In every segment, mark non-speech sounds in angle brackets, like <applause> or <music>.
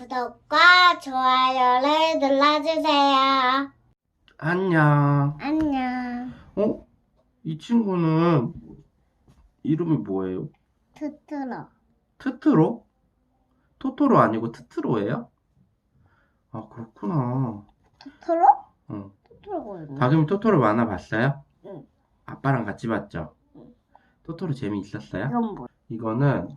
구독과 좋아요를 눌러주세요. 안녕. 안녕. 어? 이 친구는 이름이 뭐예요? 투투로. 트트로? 토토로 아니고 트트로예요? 아, 그렇구나. 투투로? 응. 투투로가 있네. 다금이 토토로 만화 봤어요? 응. 아빠랑 같이 봤죠? 응. 토토로 재미있었어요? 이건 뭐? 이거는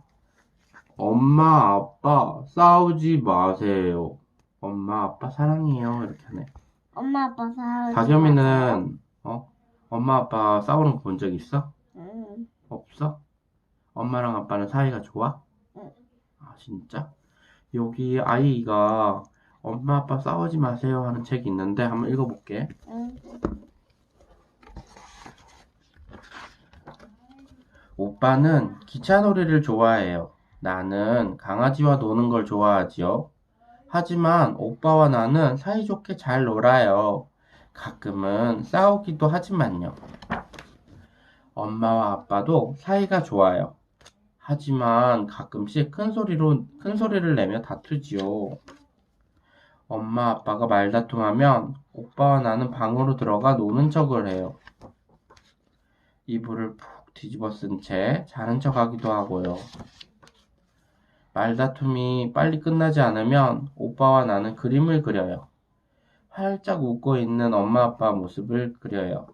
엄마, 아빠 싸우지 마세요. 엄마, 아빠 사랑해요. 이렇게 하네. 엄마 아빠 사랑해. 다겸이는 어? 엄마, 아빠 싸우는 거 본 적 있어? 응. 없어? 엄마랑 아빠는 사이가 좋아? 응. 아, 진짜? 여기 아이가 엄마 아빠 싸우지 마세요 하는 책이 있는데 한번 읽어볼게. 응. 오빠는 기차놀이를 좋아해요. 나는 강아지와 노는 걸 좋아하지요. 하지만 오빠와 나는 사이좋게 잘 놀아요. 가끔은 싸우기도 하지만요. 엄마와 아빠도 사이가 좋아요. 하지만 가끔씩 큰 소리로, 큰 소리를 내며 다투지요. 엄마 아빠가 말다툼하면 오빠와 나는 방으로 들어가 노는 척을 해요. 이불을 푹 뒤집어 쓴 채 자는 척 하기도 하고요. 말다툼이 빨리 끝나지 않으면 오빠와 나는 그림을 그려요. 활짝 웃고 있는 엄마 아빠 모습을 그려요.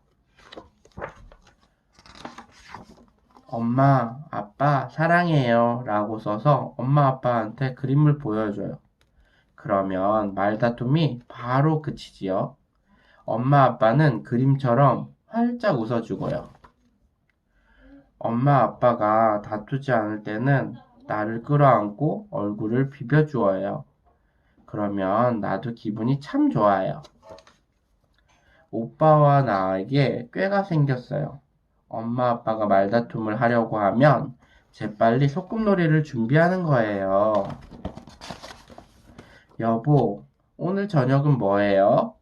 엄마, 아빠, 사랑해요. 라고 써서 엄마 아빠한테 그림을 보여줘요. 그러면 말다툼이 바로 그치지요. 엄마 아빠는 그림처럼 활짝 웃어주고요. 엄마 아빠가 다투지 않을 때는 나를 끌어안고 얼굴을 비벼주어요. 그러면 나도 기분이 참 좋아요. 오빠와 나에게 꾀가 생겼어요. 엄마 아빠가 말다툼을 하려고 하면 재빨리 소꿉놀이를 준비하는 거예요. 여보, 오늘 저녁은 뭐예요?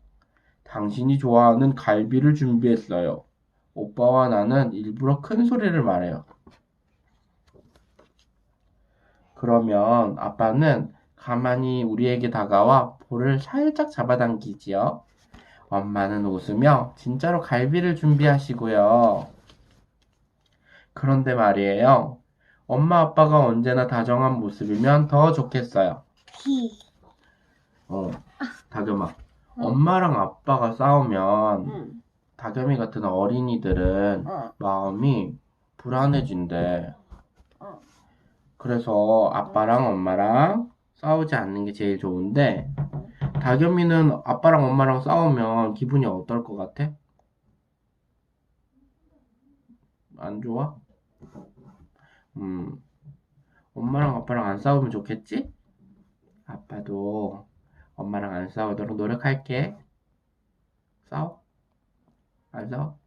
당신이 좋아하는 갈비를 준비했어요. 오빠와 나는 일부러 큰 소리를 말해요. 그러면 아빠는 가만히 우리에게 다가와 볼을 살짝 잡아당기지요. 엄마는 웃으며 진짜로 갈비를 준비하시고요. 그런데 말이에요. 엄마 아빠가 언제나 다정한 모습이면 더 좋겠어요. 히. 어, 다겸아. 응? 엄마랑 아빠가 싸우면 응. 다겸이 같은 어린이들은 어. 마음이 불안해진대. 어. 그래서 아빠랑 엄마랑 싸우지 않는 게 제일 좋은데, 다겸이는 아빠랑 엄마랑 싸우면 기분이 어떨 것 같아? 안 좋아? 음, 엄마랑 아빠랑 안 싸우면 좋겠지? 아빠도 엄마랑 안 싸우도록 노력할게. 싸워? 안 싸워?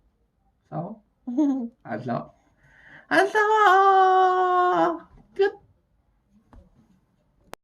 싸워? <laughs> 안 싸워? 안 싸워!